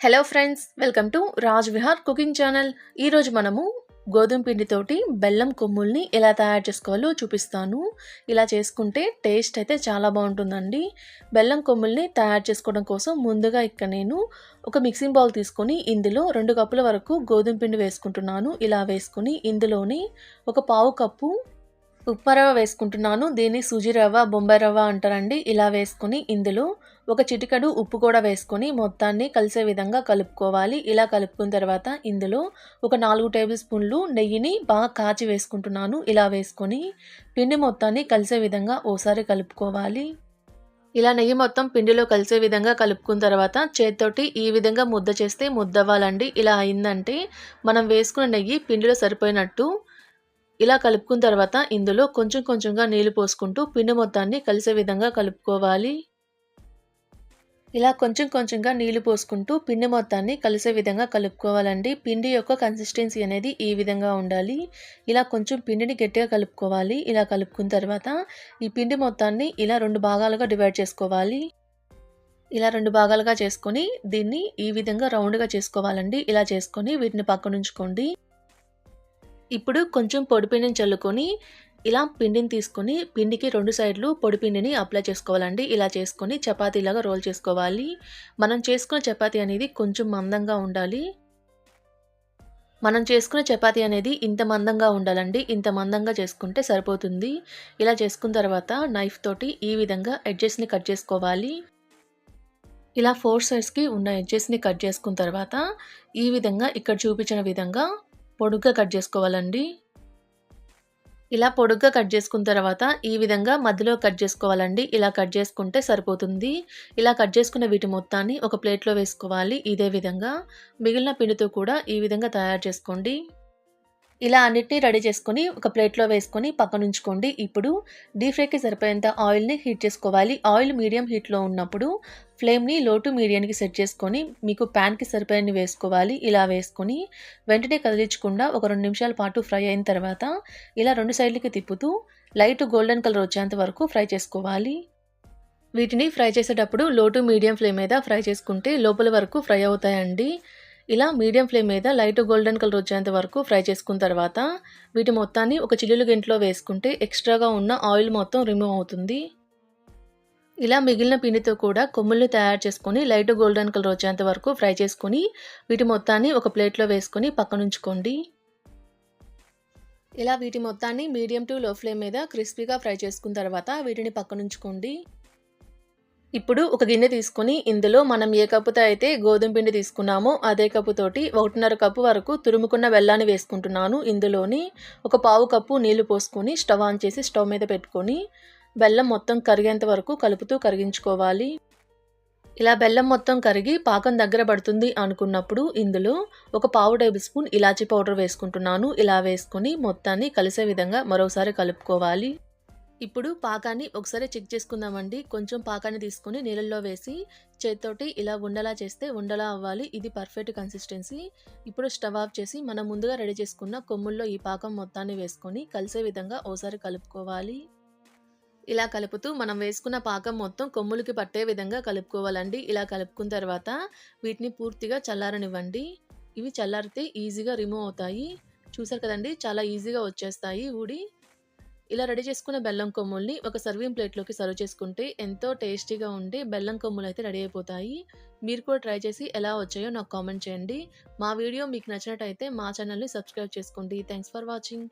Hello friends welcome to Raj Vihar cooking channel ఈరోజు మనము గోధుమ పిండితోటి బెల్లం కొమ్ముల్ని ఎలా తయారు చేసుకోవాలో చూపిస్తాను. ఇలా చేసుకుంటే టేస్ట్ అయితే చాలా బాగుంటుందండి. బెల్లం కొమ్ముల్ని తయారు చేసుకోవడం కోసం ముందుగా ఇక్కడ నేను ఒక మిక్సింగ్ బౌల్ తీసుకొని ఇందులో రెండు కప్పుల వరకు గోధుమ పిండి వేసుకుంటున్నాను. ఇలా వేసుకొని ఇందులోని ఒక పావు కప్పు ఉప్మా వేసుకుంటున్నాను. దీన్ని సూజీ రవ్వ బొంబాయి రవ్వ అంటారండి. ఇలా వేసుకుని ఇందులో ఒక చిటికడు ఉప్పు కూడా వేసుకొని మొత్తాన్ని కలిసే విధంగా కలుపుకోవాలి. ఇలా కలుపుకున్న తర్వాత ఇందులో ఒక నాలుగు టేబుల్ స్పూన్లు నెయ్యిని బాగా కాచి వేసుకుంటున్నాను. ఇలా వేసుకొని పిండి మొత్తాన్ని కలిసే విధంగా ఓసారి కలుపుకోవాలి. ఇలా నెయ్యి మొత్తం పిండిలో కలిసే విధంగా కలుపుకున్న తర్వాత చేతితోటి ఈ విధంగా ముద్ద చేస్తే ముద్దవ్వాలండి. ఇలా అయిందంటే మనం వేసుకున్న నెయ్యి పిండిలో సరిపోయినట్టు ఇలా కలుపుకున్న తర్వాత ఇందులో కొంచెం కొంచెంగా నీళ్ళు పోసుకుంటూ పిండి మొత్తాన్ని కలిసే విధంగా కలుపుకోవాలి. ఇలా కొంచెం కొంచెంగా నీళ్ళు పోసుకుంటూ పిండి మొత్తాన్ని కలిసే విధంగా కలుపుకోవాలండి. పిండి యొక్క కన్సిస్టెన్సీ అనేది ఈ విధంగా ఉండాలి. ఇలా కొంచెం పిండిని గట్టిగా కలుపుకోవాలి. ఇలా కలుపుకున్న తర్వాత ఈ పిండి మొత్తాన్ని ఇలా రెండు భాగాలుగా డివైడ్ చేసుకోవాలి. ఇలా రెండు భాగాలుగా చేసుకొని దీన్ని ఈ విధంగా రౌండ్గా చేసుకోవాలండి. ఇలా చేసుకొని వీటిని పక్కనుంచుకోండి. ఇప్పుడు కొంచెం పొడిపిండిని చల్లుకొని ఇలా పిండిని తీసుకొని పిండికి రెండు సైడ్లు పొడిపిండిని అప్లై చేసుకోవాలండి. ఇలా చేసుకొని చపాతీలాగా రోల్ చేసుకోవాలి. మనం చేసుకున్న చపాతీ అనేది కొంచెం మందంగా ఉండాలి. మనం చేసుకున్న చపాతీ అనేది ఇంత మందంగా ఉండాలండి. ఇంత మందంగా చేసుకుంటే సరిపోతుంది. ఇలా చేసుకున్న తర్వాత నైఫ్ తోటి ఈ విధంగా ఎడ్జెస్ని కట్ చేసుకోవాలి. ఇలా ఫోర్ సైడ్స్కి ఉన్న ఎడ్జెస్ని కట్ చేసుకున్న తర్వాత ఈ విధంగా ఇక్కడ చూపించిన విధంగా పొడుగ్గా కట్ చేసుకోవాలండి. ఇలా పొడుగ్గా కట్ చేసుకున్న తర్వాత ఈ విధంగా మధ్యలో కట్ చేసుకోవాలండి. ఇలా కట్ చేసుకుంటే సరిపోతుంది. ఇలా కట్ చేసుకున్న వీటి మొత్తాన్ని ఒక ప్లేట్లో వేసుకోవాలి. ఇదే విధంగా మిగిలిన పిండితో కూడా ఈ విధంగా తయారు చేసుకోండి. ఇలా అన్నిటినీ రెడీ చేసుకొని ఒక ప్లేట్లో వేసుకొని పక్కన ఉంచుకోండి. ఇప్పుడు డీప్ ఫ్రైకి సరిపోయేంత ఆయిల్ని హీట్ చేసుకోవాలి. ఆయిల్ మీడియం హీట్లో ఉన్నప్పుడు ఫ్లేమ్ని లో టు మీడియానికి సెట్ చేసుకొని మీకు ప్యాన్కి సరిపోయిన వేసుకోవాలి. ఇలా వేసుకొని వెంటనే కదిలించకుండా ఒక రెండు నిమిషాల పాటు ఫ్రై అయిన తర్వాత ఇలా రెండు సైడ్లకి తిప్పుతూ లైట్ గోల్డెన్ కలర్ వచ్చేంత వరకు ఫ్రై చేసుకోవాలి. వీటిని ఫ్రై చేసేటప్పుడు లో టు మీడియం ఫ్లేమ్ మీద ఫ్రై చేసుకుంటే లోపల వరకు ఫ్రై అవుతాయండి. ఇలా మీడియం ఫ్లేమ్ మీద లైట్ గోల్డెన్ కలర్ వచ్చేంత వరకు ఫ్రై చేసుకున్న తర్వాత వీటి మొత్తాన్ని ఒక చిల్లులు గింట్లో వేసుకుంటే ఎక్స్ట్రాగా ఉన్న ఆయిల్ మొత్తం రిమూవ్ అవుతుంది. ఇలా మిగిలిన పిండితో కూడా కొమ్ముల్ని తయారు చేసుకొని లైట్ గోల్డెన్ కలర్ వచ్చేంత వరకు ఫ్రై చేసుకొని వీటి మొత్తాన్ని ఒక ప్లేట్లో వేసుకొని పక్కనుంచుకోండి ఇలా వీటి మొత్తాన్ని మీడియం టు లో ఫ్లేమ్ మీద క్రిస్పీగా ఫ్రై చేసుకున్న తర్వాత వీటిని పక్కనుంచుకోండి ఇప్పుడు ఒక గిన్నె తీసుకొని ఇందులో మనం ఏ కప్పుతో అయితే గోధుమ పిండి తీసుకున్నామో అదే కప్పుతోటి ఒకటిన్నర కప్పు వరకు తురుముకున్న బెల్లాన్ని వేసుకుంటున్నాను. ఇందులోని ఒక పావు కప్పు నీళ్ళు పోసుకొని స్టవ్ ఆన్ చేసి స్టవ్ మీద పెట్టుకొని బెల్లం మొత్తం కరిగేంత వరకు కలుపుతూ కరిగించుకోవాలి. ఇలా బెల్లం మొత్తం కరిగి పాకం దగ్గర పడుతుంది అనుకున్నప్పుడు ఇందులో ఒక పావు టేబుల్ స్పూన్ ఇలాచీ పౌడర్ వేసుకుంటున్నాను. ఇలా వేసుకొని మొత్తాన్ని కలిసే విధంగా మరోసారి కలుపుకోవాలి. ఇప్పుడు పాకాన్ని ఒకసారి చెక్ చేసుకుందామండి. కొంచెం పాకాన్ని తీసుకొని నీళ్ళల్లో వేసి చేతితోటి ఇలా ఉండలా చేస్తే ఉండలా అవ్వాలి. ఇది పర్ఫెక్ట్ కన్సిస్టెన్సీ. ఇప్పుడు స్టవ్ ఆఫ్ చేసి మనం ముందుగా రెడీ చేసుకున్న కొమ్ముల్లో ఈ పాకం మొత్తాన్ని వేసుకొని కలిసే విధంగా ఓసారి కలుపుకోవాలి. ఇలా కలుపుతూ మనం వేసుకున్న పాకం మొత్తం కొమ్ములకి పట్టే విధంగా కలుపుకోవాలండి. ఇలా కలుపుకున్న తర్వాత వీటిని పూర్తిగా చల్లారనివ్వండి. ఇవి చల్లారితే ఈజీగా రిమూవ్ అవుతాయి. చూసారు కదండి చాలా ఈజీగా వచ్చేస్తాయి. ఊడి ఇలా రెడీ చేసుకున్న బెల్లం కొమ్ముల్ని ఒక సర్వింగ్ ప్లేట్లోకి సర్వ్ చేసుకుంటే ఎంతో టేస్టీగా ఉండే బెల్లం కొమ్ములు అయితే రెడీ అయిపోతాయి. మీరు కూడా ట్రై చేసి ఎలా వచ్చాయో నాకు కామెంట్ చేయండి. మా వీడియో మీకు నచ్చినట్టయితే మా ఛానల్ని సబ్స్క్రైబ్ చేసుకోండి. Thanks for watching